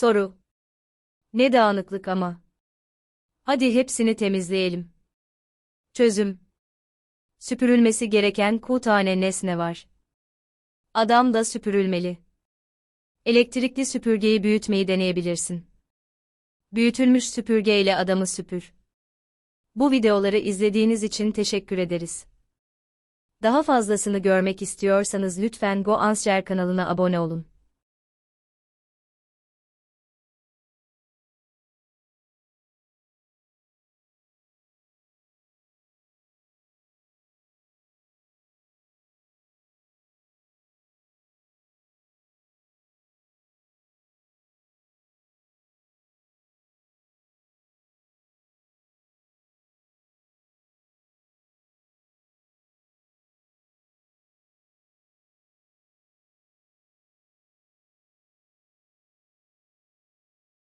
Soru. Ne dağınıklık ama. Hadi hepsini temizleyelim. Çözüm. Süpürülmesi gereken Q tane nesne var. Adam da süpürülmeli. Elektrikli süpürgeyi büyütmeyi deneyebilirsin. Büyütülmüş süpürge ile adamı süpür. Bu videoları izlediğiniz için teşekkür ederiz. Daha fazlasını görmek istiyorsanız lütfen Go Answer kanalına abone olun.